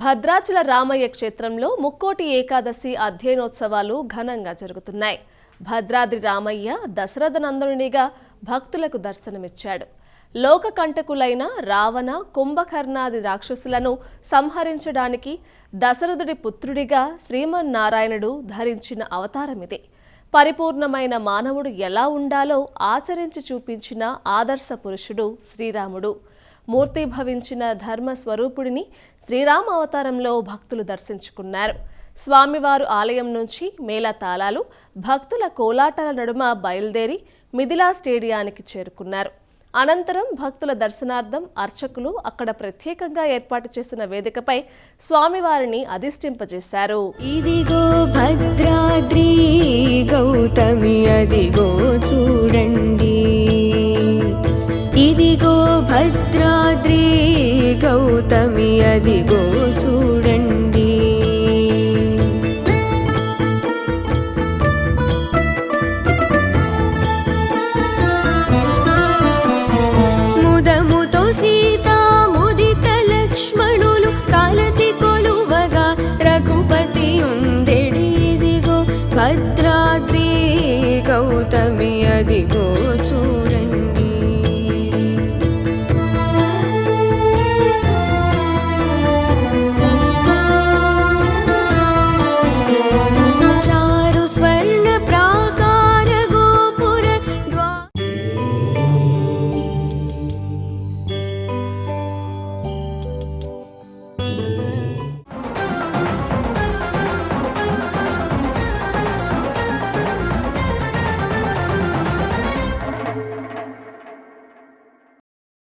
భద్రాచల రామయ్య క్షేత్రంలో ముక్కోటి ఏకాదశి అధ్యయనోత్సవాలు ఘనంగా జరుగుతున్నాయి. భద్రాద్రి రామయ్య దశరథ నందనునిగా భక్తులకు దర్శనమిచ్చాడు. లోకకంటకులైన రావణ కుంభకర్ణాది రాక్షసులను సంహరించడానికి దశరథుడి పుత్రుడిగా శ్రీమన్నారాయణుడు ధరించిన అవతారమిది పరిపూర్ణమైన మానవుడు ఎలా ఉండాలో ఆచరించి చూపించిన ఆదర్శ పురుషుడు శ్రీరాముడు. మూర్తిభవించిన ధర్మ స్వరూపుడిని శ్రీరామ అవతారంలో భక్తులు దర్శించుకున్నారు. స్వామివారు ఆలయం నుంచి మేళతాళాలు భక్తుల కోలాటాల నడుమ బయలుదేరి మిథిలా స్టేడియానికి చేరుకున్నారు. అనంతరం భక్తుల దర్శనార్థం అర్చకులు అక్కడ ప్రత్యేకంగా ఏర్పాటు చేసిన వేదికపై స్వామివారిని అధిష్టింపజేశారు ఇదిగో భద్రాద్రి గౌతమి అదిగో చూడండి. ఇదిగో అద్భుతమి అదిగో చూడండి. ముదముతో సీతా ముదిత లక్ష్మణులు కాలసి కొలువగా రఘుపతి ఉండెడిదిగో భద్రాద్రి గౌతమి అదిగో